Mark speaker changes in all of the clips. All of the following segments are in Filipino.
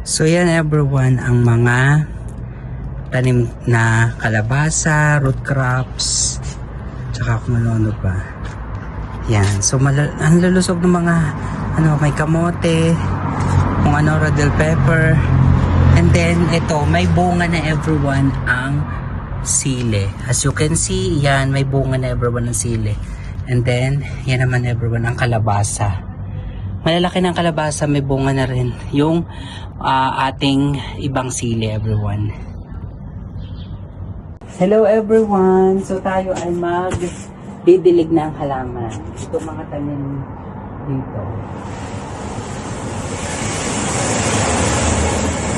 Speaker 1: So yan everyone, ang mga tanim na kalabasa, root crops, tsaka kung ano-ano pa. Yan, so malal- ang lulusog ng mga ano, may kamote, kung ano, radel pepper, and then ito, may bunga na everyone ang sile. As you can see, yan, may bunga na everyone ang sile. And then, yan naman everyone ang kalabasa. Malalaki ng kalabasa, may bunga na rin. Yung ah, ating ibang sili, everyone. Hello everyone! So tayo ay mag didilig ng halaman. Ito mga tanim dito.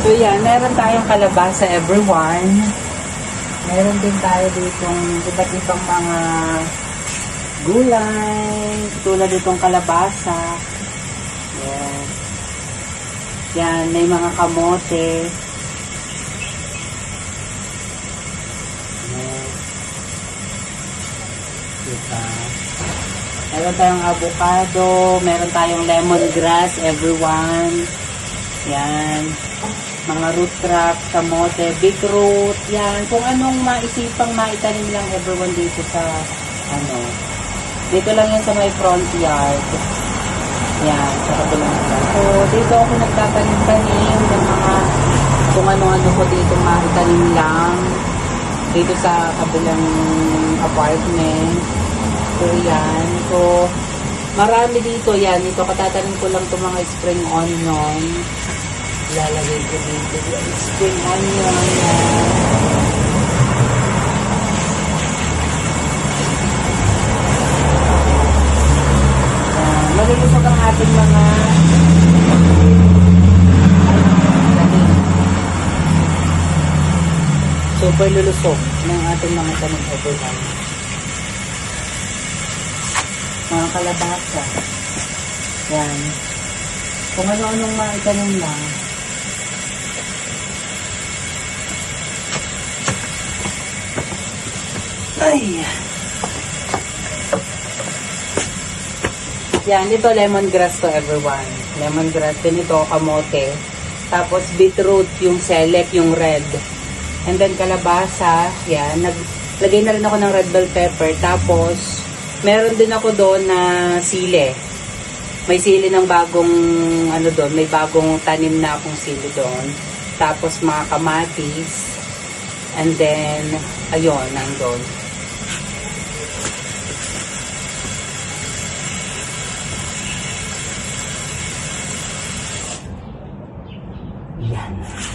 Speaker 1: So yan, meron tayong kalabasa everyone. Meron din tayo ditong iba't ibang mga gulay, tulad itong kalabasa. Yan, may mga kamote. Yes. Diba? Meron tayong avocado, meron tayong lemongrass, everyone. Yan. Mga root crops, kamote, big root, yan. Kung anong maisipang maitanim lang everyone dito sa, ano, dito lang yan sa may front yard. Yan, sa kabilang. So, dito ako nagtatanim-tanim ng mga kung ano-ano ko dito maitanim lang. Dito sa kabilang apartment. So, yan. So, marami dito. Yan, dito katatanim ko lang itong mga spring onion. Lalagay ko dito. Yan, spring onion. Yan. Malulusog ang ating mga. Super lulusog ng ating mga tanim everyone. Mga kalabasa. Yan. Kung ano-anong maitanim lang. Ay! Yan, ito lemongrass to everyone. Lemongrass din ito, kamote. Tapos beetroot, yung select, yung red. And then kalabasa, yan. Naglagay na rin ako ng red bell pepper. Tapos, meron din ako doon na sile. May sili ng bagong, ano doon, may bagong tanim na akong sili doon. Tapos mga kamatis. And then, ayun, nandun. Yan.